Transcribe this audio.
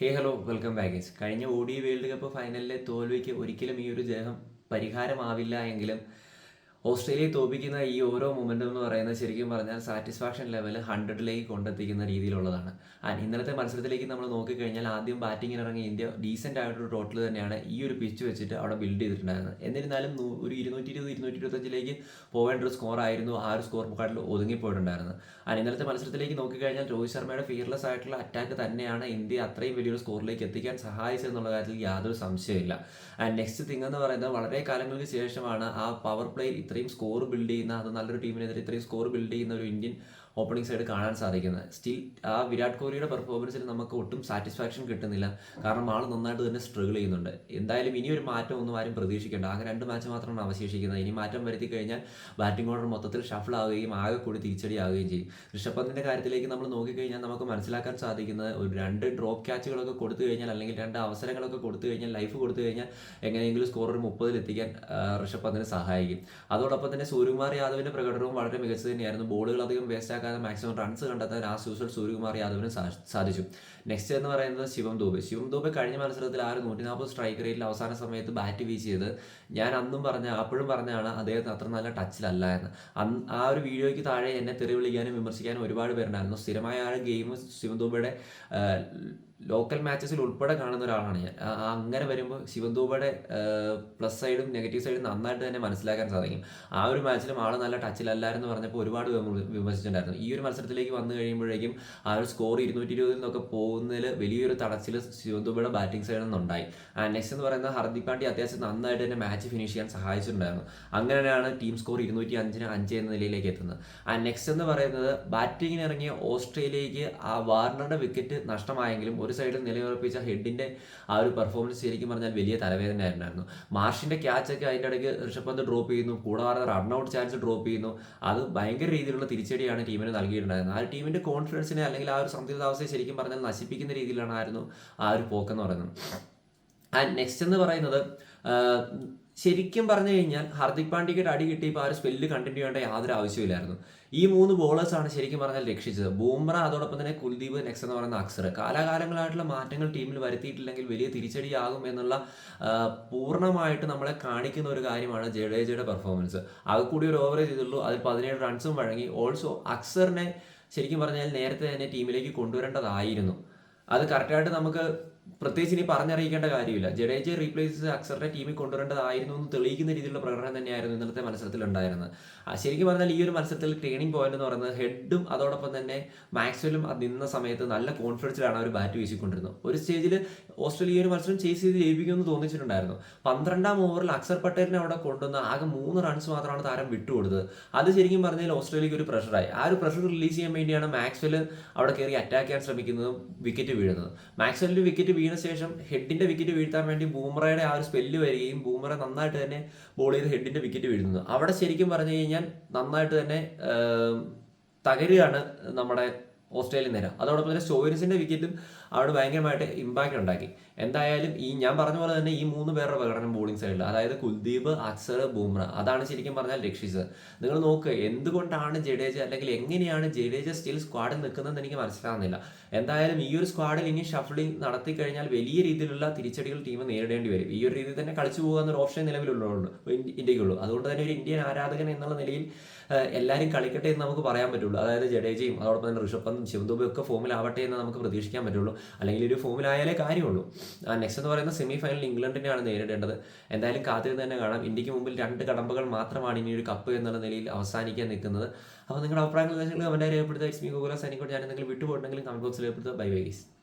ഹേ hello welcome baggage കഴിഞ്ഞ ODI world cup ഫൈനലിലെ തോൽവിക്ക് ഒരിക്കലും ഈ ഒരു ജയം പരിഹാരമാവില്ല എങ്കിലും ഓസ്ട്രേലിയയെ തോപ്പിക്കുന്ന ഈ ഓരോ മൊമെന്റും എന്ന് പറയുന്നത് ശരിക്കും പറഞ്ഞാൽ സാറ്റിസ്ഫാക്ഷൻ ലെവൽ ഹൺഡ്രഡിലേക്ക് കൊണ്ടെത്തിക്കുന്ന രീതിയിലുള്ളതാണ്. ആൻഡ് ഇന്നലത്തെ മത്സരത്തിലേക്ക് നമ്മൾ നോക്കിക്കഴിഞ്ഞാൽ ആദ്യം ബാറ്റിങ്ങിന് ഇറങ്ങിയ ഇന്ത്യ ഡീസെന്റ് ആയിട്ടൊരു ടോട്ടൽ തന്നെയാണ് ഈ ഒരു പിച്ച് വെച്ചിട്ട് അവിടെ ബിൽഡ് ചെയ്തിട്ടുണ്ടായിരുന്നത്. എന്നിരുന്നാലും ഒരു ഇരുന്നൂറ്റി ഇരുപത് ഇരുന്നൂറ്റി ഇരുപത്തഞ്ചിലേക്ക് പോകേണ്ട ഒരു സ്കോർ ആയിരുന്നു. ആ ഒരു സ്കോർ കാർഡിൽ ഒതുങ്ങിപ്പോയിട്ടുണ്ടായിരുന്നത്. ആൻഡ് ഇന്നലത്തെ മത്സരത്തിലേക്ക് നോക്കിക്കഴിഞ്ഞാൽ രോഹിത് ശർമ്മയുടെ ഫിയർലെസ് ആയിട്ടുള്ള അറ്റാക്ക് തന്നെയാണ് ഇന്ത്യ അത്രയും വലിയൊരു സ്കോറിലേക്ക് എത്തിക്കാൻ സഹായിച്ചത് എന്നുള്ള കാര്യത്തിൽ യാതൊരു സംശയമില്ല ആൻഡ് നെക്സ്റ്റ് തിങ് എന്ന് പറയുന്നത് വളരെ കാലങ്ങൾക്ക് ശേഷമാണ് ആ പവർ പ്ലേയിൽ ഇത്രയും സ്കോർ ബിൽഡ് ചെയ്യുന്ന അത് നല്ലൊരു ടീമിനെതിരെ ഇത്രയും സ്കോർ ബിൽഡ് ചെയ്യുന്ന ഒരു ഇന്ത്യൻ ഓപ്പണിംഗ് സൈഡ് കാണാൻ സാധിക്കുന്നത്. സ്റ്റിൽ ആ വിരാട് കോഹ്ലിയുടെ പെർഫോമൻസിൽ നമുക്ക് ഒട്ടും സാറ്റിസ്ഫാക്ഷൻ കിട്ടുന്നില്ല. കാരണം ആൾ നന്നായിട്ട് തന്നെ സ്ട്രഗിൾ ചെയ്യുന്നുണ്ട്. എന്തായാലും ഇനി ഒരു മാറ്റം ഒന്നും ആരും പ്രതീക്ഷിക്കേണ്ട. ആകെ രണ്ട് മാച്ച് മാത്രമാണ് അവശേഷിക്കുന്നത്. ഇനി മാറ്റം വരുത്തി കഴിഞ്ഞാൽ ബാറ്റിംഗ് ഓർഡർ മൊത്തത്തിൽ ഷഫിൾ ആവുകയും ആകെ കൂടി തിരിച്ചടി ആവുകയും ചെയ്യും. ഋഷഭ് പന്തിന്റെ കാര്യത്തിലേക്ക് നമ്മൾ നോക്കിക്കഴിഞ്ഞാൽ നമുക്ക് മനസ്സിലാക്കാൻ സാധിക്കുന്നത് ഒരു രണ്ട് ഡ്രോപ്പ് ക്യാച്ചുകളൊക്കെ കൊടുത്തു കഴിഞ്ഞാൽ അല്ലെങ്കിൽ രണ്ട് അവസരങ്ങളൊക്കെ കൊടുത്തു കഴിഞ്ഞാൽ ലൈഫ് കൊടുത്തു കഴിഞ്ഞാൽ എങ്ങനെയെങ്കിലും സ്കോർ ഒരു ആ, ഋഷഭ് പന്തിന് സഹായിക്കും. അതോടൊപ്പം തന്നെ സൂര്യകുമാർ യാദവിന്റെ പ്രകടനവും വളരെ മികച്ചത് തന്നെയായിരുന്നു. ബോളുകൾ അധികം വേസ്റ്റ് ആക്കാതെ മാക്സിമം റൺസ് കണ്ടെത്താൻ ആ സൂസൽ സൂര്യകുമാർ യാദവിന് സാധിച്ചു. നെക്സ്റ്റ് എന്ന് പറയുന്നത് ശിവം ദൂബെ. ശിവം ദൂബെ കഴിഞ്ഞ മത്സരത്തിൽ ആറ് നൂറ്റി നാൽപ്പത് സ്ട്രൈക്ക് റേറ്റിൽ അവസാന സമയത്ത് ബാറ്റ് വീശിയത് ഞാൻ അന്നും പറഞ്ഞ അപ്പോഴും പറഞ്ഞാണ് അദ്ദേഹത്തിന് അത്ര നല്ല ടച്ചിലല്ല എന്ന്. ആ ഒരു വീഡിയോയ്ക്ക് താഴെ എന്നെ തെറി വിളിക്കാനും വിമർശിക്കാനും ഒരുപാട് പേരുണ്ടായിരുന്നു. സ്ഥിരമായ ആ ഗെയിം ശിവം ദൂബയുടെ ലോക്കൽ മാച്ചസിൽ ഉൾപ്പെടെ കാണുന്ന ഒരാളാണ് ഞാൻ. അങ്ങനെ വരുമ്പോൾ ശിവദൂബയുടെ പ്ലസ് സൈഡും നെഗറ്റീവ് സൈഡും നന്നായിട്ട് തന്നെ മനസ്സിലാക്കാൻ സാധിക്കും. ആ ഒരു മാച്ചിലും ആൾ നല്ല ടച്ചിലല്ലായിരുന്നു പറഞ്ഞപ്പോൾ ഒരുപാട് വിമർ- വിമർശിച്ചിട്ടുണ്ടായിരുന്നു. ഈ ഒരു മത്സരത്തിലേക്ക് വന്നു കഴിയുമ്പോഴേക്കും ആ ഒരു സ്കോർ ഇരുന്നൂറ്റി ഇരുപതിൽ നിന്നൊക്കെ പോകുന്നതിൽ വലിയൊരു തടച്ചിൽ ശിവദൂബയുടെ ബാറ്റിംഗ് സൈഡിൽ നിന്നുണ്ടായി. നെക്സ്റ്റ് എന്ന് പറയുന്നത് ഹർദിക് പാണ്ഡ്യ അത്യാവശ്യം നന്നായിട്ട് തന്നെ മാച്ച് ഫിനിഷ് ചെയ്യാൻ സഹായിച്ചിട്ടുണ്ടായിരുന്നു. അങ്ങനെയാണ് ടീം സ്കോർ ഇരുന്നൂറ്റി അഞ്ചിന് അഞ്ച് എന്ന നിലയിലേക്ക് എത്തുന്നത്. ആ നെക്സ്റ്റ് എന്ന് പറയുന്നത് ബാറ്റിങ്ങിനിറങ്ങിയ ഓസ്ട്രേലിയക്ക് ആ വാർണറുടെ വിക്കറ്റ് നഷ്ടമായെങ്കിലും ഒരു സൈഡിൽ നിലയുറപ്പിച്ച ഹെഡിന്റെ ആ ഒരു പെർഫോമൻസ് ശരിക്കും പറഞ്ഞാൽ വലിയ തലവേദന ആയിരുന്നു മാർഷിന്റെ ക്യാച്ചൊക്കെ അതിന്റെ ഇടയ്ക്ക് ഋഷഭ് പന്ത് ഡ്രോപ്പ് ചെയ്യുന്നു കൂടാതെ റൺഔട്ട് ചാൻസ് ഡ്രോപ്പ് ചെയ്യുന്നു. അത് ഭയങ്കര രീതിയിലുള്ള തിരിച്ചടിയാണ് ടീമിന് നൽകിയിട്ടുണ്ടായിരുന്നത്. ആ ടീമിന്റെ കോൺഫിഡൻസിനെ അല്ലെങ്കിൽ ആ ഒരു സന്തുലിതാവസ്ഥയെ ശരിക്കും പറഞ്ഞാൽ നശിപ്പിക്കുന്ന രീതിയിലാണ് ആയിരുന്നു ആ ഒരു പോക്കെന്ന് പറയുന്നത്. ആൻഡ് നെക്സ്റ്റ് എന്ന് പറയുന്നത് ശരിക്കും പറഞ്ഞു കഴിഞ്ഞാൽ ഹാർദിക് പാണ്ഡ്യയ്ക്ക് അടി കിട്ടിയപ്പോൾ ആ ഒരു സ്പെല്ല് കണ്ടിന്യൂ ചെയ്യേണ്ട യാതൊരു ആവശ്യമില്ലായിരുന്നു ഈ മൂന്ന് ബോളേഴ്സാണ് ശരിക്കും പറഞ്ഞാൽ രക്ഷിച്ചത്. ബൂമ്ര അതോടൊപ്പം തന്നെ കുൽദീപ് നെക്സ് എന്ന് പറയുന്ന അക്സർ. കാലാകാലങ്ങളായിട്ടുള്ള മാറ്റങ്ങൾ ടീമിൽ വരുത്തിയിട്ടില്ലെങ്കിൽ വലിയ തിരിച്ചടിയാകും എന്നുള്ള പൂർണമായിട്ട് നമ്മളെ കാണിക്കുന്ന ഒരു കാര്യമാണ് ജഡേജയുടെ പെർഫോമൻസ് അത് കൂടി ഒരു ഓവർ ചെയ്തുള്ളൂ. അതിൽ പതിനേഴ് റൺസും വഴങ്ങി. ഓൾസോ അക്സറിനെ ശരിക്കും പറഞ്ഞാൽ നേരത്തെ തന്നെ ടീമിലേക്ക് കൊണ്ടുവരേണ്ടതായിരുന്നു. അത് കറക്റ്റായിട്ട് നമുക്ക് പ്രത്യേകിച്ച് ഇനി പറഞ്ഞറിയിക്കേണ്ട കാര്യമില്ല. ജഡേജയെ റീപ്ലേസ് അക്സറിനെ ടീമിൽ കൊണ്ടുവരേണ്ടതായിരുന്നു എന്ന് തെളിയിക്കുന്ന രീതിയിലുള്ള പ്രകടനം തന്നെയായിരുന്നു ഇന്നലത്തെ മത്സരത്തിൽ ഉണ്ടായിരുന്നത്. ശരിക്കും പറഞ്ഞാൽ ഈ ഒരു മത്സരത്തിൽ ടേണിംഗ് പോയിന്റ് എന്ന് പറയുന്നത് ഹെഡും അതോടൊപ്പം തന്നെ മാക്സ്വലും അത് നിന്ന സമയത്ത് നല്ല കോൺഫിഡൻസിലാണ് അവർ ബാറ്റ് വീശിക്കൊണ്ടിരുന്നത്. ഒരു സ്റ്റേജിൽ ഓസ്ട്രേലിയ ഒരു മത്സരം ചേസ് ചെയ്ത് ജയിപ്പിക്കുമെന്ന് തോന്നിച്ചിട്ടുണ്ടായിരുന്നു. പന്ത്രണ്ടാം ഓവറിൽ അക്സർ പട്ടേലിനെ അവിടെ കൊണ്ടുവന്ന് ആകെ മൂന്ന് റൺസ് മാത്രമാണ് താരം വിട്ടുകൊടുത്തത്. അത് ശരിക്കും പറഞ്ഞാൽ ഓസ്ട്രേലിയക്ക് ഒരു പ്രഷറായി ആ ഒരു പ്രഷർ റിലീസ് ചെയ്യാൻ വേണ്ടിയാണ് മാക്സ്വെൽ അവിടെ കയറി അറ്റാക്ക് ചെയ്യാൻ ശ്രമിക്കുന്നതും വിക്കറ്റ് വീഴുന്നത്. മാക്സ്വെല്ലിന് വിക്കറ്റ് വീണ ശേഷം ഹെഡിന്റെ വിക്കറ്റ് വീഴ്ത്താൻ വേണ്ടി ബൂമറയുടെ ആ ഒരു സ്പെല്ല് വരികയും ബൂമറ നന്നായിട്ട് തന്നെ ബോൾ ചെയ്ത് ഹെഡിന്റെ വിക്കറ്റ് വീഴുന്നത്. അവിടെ ശരിക്കും പറഞ്ഞു കഴിഞ്ഞാൽ നന്നായിട്ട് തന്നെ തകരുകയാണ് നമ്മുടെ ഓസ്ട്രേലിയൻ നേരം. അതോടൊപ്പം തന്നെ സ്റ്റോയിനിസിന്റെ വിക്കറ്റും അവിടെ ഭയങ്കരമായിട്ട് ഇമ്പാക്റ്റ് ഉണ്ടാക്കി. എന്തായാലും ഈ ഞാൻ പറഞ്ഞ പോലെ തന്നെ ഈ മൂന്ന് പേരുടെ പ്രകടനം ബോളിംഗ് സൈഡിൽ അതായത് കുൽദീപ് അക്സർ ബൂമ്ര അതാണ് ശരിക്കും പറഞ്ഞാൽ രക്ഷിച്ചത്. നിങ്ങൾ നോക്ക് എന്തുകൊണ്ടാണ് ജഡേജ അല്ലെങ്കിൽ എങ്ങനെയാണ് ജഡേജ സ്റ്റിൽ സ്ക്വാഡിൽ നിൽക്കുന്നതെന്ന് എനിക്ക് മനസ്സിലാകുന്നില്ല എന്തായാലും ഈ ഒരു സ്ക്വാഡിൽ ഇനി ഷഫ്ലിംഗ് നടത്തി കഴിഞ്ഞാൽ വലിയ രീതിയിലുള്ള തിരിച്ചടികൾ ടീം നേരിടേണ്ടി വരും. ഈ ഒരു രീതിയിൽ തന്നെ കളിച്ചു പോകുക ഒരു ഓപ്ഷൻ നിലവിലുള്ളൂ ഇന്ത്യക്കുള്ളൂ. അതുകൊണ്ട് തന്നെ ഒരു ഇന്ത്യൻ ആരാധകൻ എന്നുള്ള നിലയിൽ എല്ലാവരും കളിക്കട്ടെ എന്ന് നമുക്ക് പറയാൻ പറ്റുള്ളൂ. അതായത് ജഡേജയും അതോടൊപ്പം തന്നെ ഋഷഭ് ശിവദുബയും ഒക്കെ ഫോമിലാവട്ടെ എന്ന് നമുക്ക് പ്രതീക്ഷിക്കാൻ പറ്റുള്ളൂ. അല്ലെങ്കിൽ ഒരു ഫോമിലായാലേ കാര്യമുള്ളൂ. നെക്സ്റ്റ് എന്ന് പറയുന്ന സെമി ഫൈനൽ ഇംഗ്ലണ്ടിനെയാണ് നേരിടേണ്ടത്. എന്തായാലും കാത്തിരുന്ന് തന്നെ കാണാം. ഇന്ത്യയ്ക്ക് മുമ്പിൽ രണ്ട് കടമ്പകൾ മാത്രമാണ് ഇനി ഒരു കപ്പ് എന്നുള്ള നിലയിൽ അവസാനിക്കാൻ നിൽക്കുന്നത്. അപ്പോൾ നിങ്ങളുടെ അഭിപ്രായങ്ങൾ കമന്റായി രേഖപ്പെടുത്തുക. ഇസ്മി ഗോകുല സൈനിക്കോട്ട് ഞാൻ എന്തെങ്കിലും വിട്ടുപോയിട്ടുണ്ടെങ്കിലും കമന്റ് ബോക്സിൽ രേഖപ്പെടുത്തുക. ബൈ ബൈ ഗീസ്